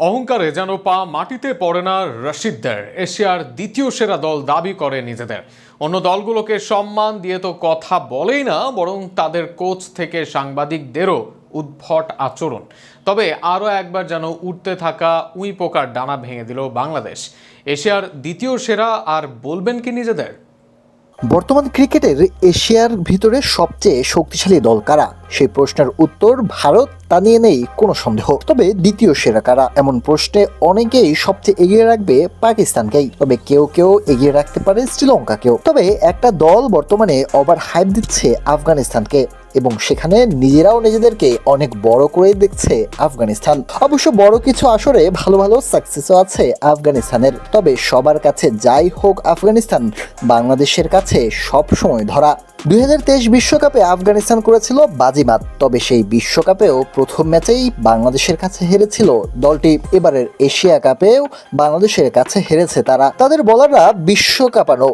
অহংকারে যেন পা মাটিতে পড়ে না রশিদদের। এশিয়ার দ্বিতীয় সেরা দল দাবি করে নিজেদের। অন্য দলগুলোকে সম্মান দিয়ে তো কথা বলেই না, বরং তাদের কোচ থেকে সাংবাদিকদেরও উদ্ভট আচরণ। তবে আরও একবার যেন উঠতে থাকা উই পোকার ডানা ভেঙে দিল বাংলাদেশ। এশিয়ার দ্বিতীয় সেরা আর বলবেন কি নিজেদের? বর্তমান ক্রিকেটের এশিয়ার ভিতরে সবচেয়ে শক্তিশালী দল কারা? সেই প্রশ্নের উত্তর ভারত তা নিয়ে নেই কোনো সন্দেহ। তবে দ্বিতীয় সেরা কারা? এমন প্রশ্নে অনেকেই সবচেয়ে এগিয়ে রাখবে পাকিস্তানকেই। তবে কেউ কেউ এগিয়ে রাখতে পারে শ্রীলঙ্কাকেও। তবে একটা দল বর্তমানে ওভার হাইপ দিচ্ছে আফগানিস্তানকে। এবং সেখানে নিজেরাও নিজেদেরকে অনেক বড় করে দেখছে আফগানিস্তান। অবশ্য বড় কিছু আসরে ভালো ভালো সাকসেসও আছে আফগানিস্তানের। তবে সবার কাছে যাই হোক আফগানিস্তান, বাংলাদেশের কাছে সব সময় ধরা। দুই বিশ্বকাপে আফগানিস্তান করেছিল বাজিমাত, তবে সেই বিশ্বকাপেও প্রথম ম্যাচেই বাংলাদেশের কাছে হেরেছিল দলটি। এবারের এশিয়া কাপেও বাংলাদেশের কাছে হেরেছে তারা। তাদের বলাররা বিশ্বকাপানো,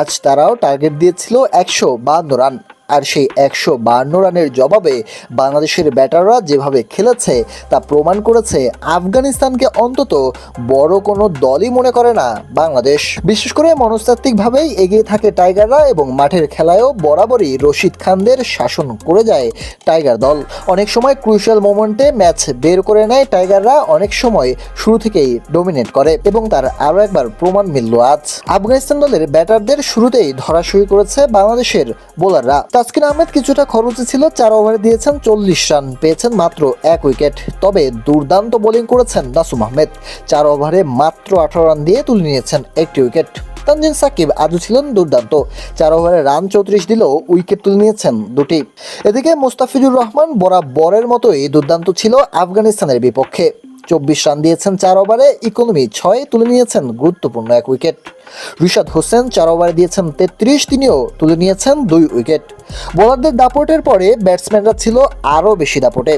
আজ তারাও টার্গেট দিয়েছিল একশো বাহান্ন রান আর সেই একশো বাহান্ন রানের জবাবে বাংলাদেশের ব্যাটাররা যেভাবে খেলেছে তা প্রমাণ করেছে আফগানিস্তানকে অন্তত বড় কোনো দলই মনে করে না বাংলাদেশ। বিশেষ করে মনস্তাত্ত্বিকভাবেই এগিয়ে থাকে টাইগাররা এবং মাঠের খেলায়ও বরাবরই রশিদ খানদের শাসন করে যায় টাইগার দল। অনেক সময় ক্রুশিয়াল মোমেন্টে ম্যাচ বের করে নেয় টাইগাররা, অনেক সময় শুরু থেকেই ডোমিনেট করে এবং তার আরও একবার প্রমাণ মিলল আজ। আফগানিস্তান দলের ব্যাটারদের শুরুতেই ধরাশুরি করেছে বাংলাদেশের বোলাররা। তাসকিন আহমেদ কিছুটা খরচে ছিল, চার ওভারে দিয়েছেন চল্লিশ রান, পেয়েছেন মাত্র এক উইকেট। তবে দুর্দান্ত বোলিং করেছেন নাসুম আহমেদ। চার ওভারে মাত্র আঠারো রান দিয়ে তুলে নিয়েছেন একটি উইকেট। তানজিন সাকিব আজও ছিলেন দুর্দান্ত। চার ওভারে রান চৌত্রিশ দিলেও উইকেট তুলে নিয়েছেন দুটি। এদিকে মুস্তাফিজুর রহমান বরাবরের মতোই দুর্দান্ত ছিল আফগানিস্তানের বিপক্ষে। চব্বিশ রান দিয়েছেন চার ওভারে, ইকোনমি ছয় তুলে নিয়েছেন গুরুত্বপূর্ণ এক উইকেট। রিশাদ হোসেন চার ওভারে দিয়েছেন তেত্রিশ, তিনিও তুলে নিয়েছেন দুই উইকেট। বোলারদের দাপটের পরে ব্যাটসম্যানরা ছিল আরও বেশি দাপটে।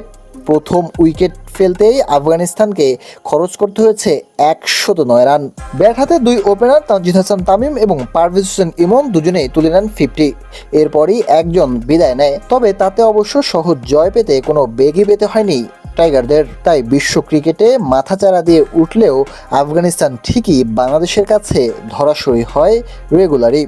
প্রথম উইকেট ফেলতেই আফগানিস্তানকে খরচ করতে হয়েছে একশত নয় রান। ব্যাট হাতে দুই ওপেনার তানজিদ হাসান তামিম এবং পারভেজ হোসেন ইমন দুজনেই তুলে নেন ফিফটি এরপরই একজন বিদায় নেয়, তবে তাতে অবশ্য সহজ জয় পেতে কোনো বেগই পেতে হয়নি টাইগারদের। তাই বিশ্ব ক্রিকেটে মাথাচাড়া দিয়ে উঠলেও আফগানিস্তান ঠিকই বাংলাদেশের কাছে ধরাশয়ী হয় রেগুলারই।